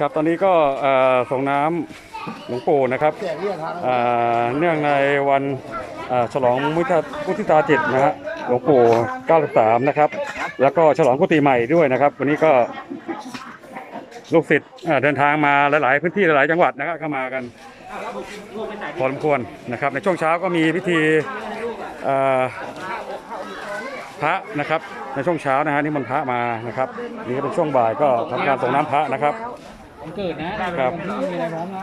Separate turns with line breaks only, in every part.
ครับตอนนี้ก็ส่งน้ำหลวงปู่นะครับเนื่องในวันฉลองมุทิตามุทิตาจิตนะฮะหลวงปู่ 93 นะครับ แล้วก็ฉลองกุฏิใหม่ด้วยนะครับ วันนี้ก็ลูกศิษย์เดินทางมาหลาย ๆ พื้นที่หลาย ๆ จังหวัดนะครับเข้ามากันพอสมควรนะครับ ในช่วงเช้าก็มีพิธีพระนะครับในช่วงเช้านะฮะนี่มันพระมานะครับนี่ก็เป็นช่วงบ่ายก็ทำการส่งน้ำพระนะครับ
วันเกิดนะได้เป็นวันที่มีอะไรพร้อมนะ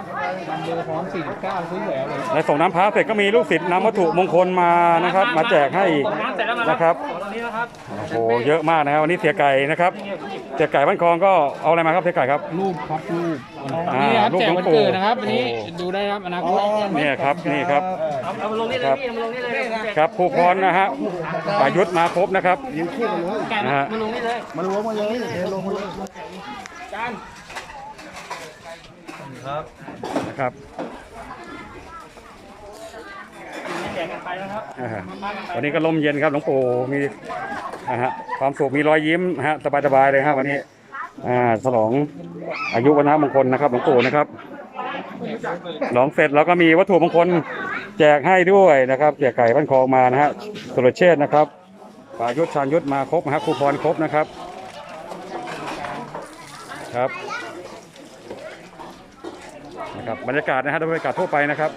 วันเบอร์พร้อม49ซื้อแหวนเลย
ในส่งน้ำพระเสร็จก็มีลูกศิษย์นำวัตถุมงคลมานะครับ มาแจกให้อีกนะครับ
ตรงนี้นะครับ
โอ้โหเยอะมากนะครับวันนี้เสียไก่นะครับเสียไก่บ้านคลองก็เอาอะไรมาครับเสียไก่ครับ
รูปครับรูป
อ่า
นี่ครับ
รูป
แจก
หลวง
วัน
ปู่
เกิดนะครับอันนี้
โอ้
ดูได้ครับอนาคต
เนี่ยครับนี่ครับ
เอามาลงนี่เลยพี่เอามาลงนี่เลย
ครับครูพรนะฮะประยุทธ์มาครบนะครับ
แกะ
นะฮะ
มาลงนี่เลย
มันรวมมาเลยเดี๋ยวลงมาเลย
จาน
นะครับ
แจกกันไปนะครับ
อ่าฮะวันนี้ก็ลมเย็นครับหลวงปู่มีนะฮะความสุขมีรอยยิ้มนะฮะสบายๆเลยครับวันนี้อ่าฉลองอายุวันมงคลนะครับหลวงปู่นะครับหลองเสร็จแล้วก็มีวัตถุมงคลแจกให้ด้วยนะครับเสียไก่บ้านคลองมานะฮะสุรเชษนะครับปายุทธชาญยุทธมาครบนะฮะครูพรครบนะครับ ครับ นะครับบรรยากาศนะฮะบรรยากาศทั่วไปนะครับ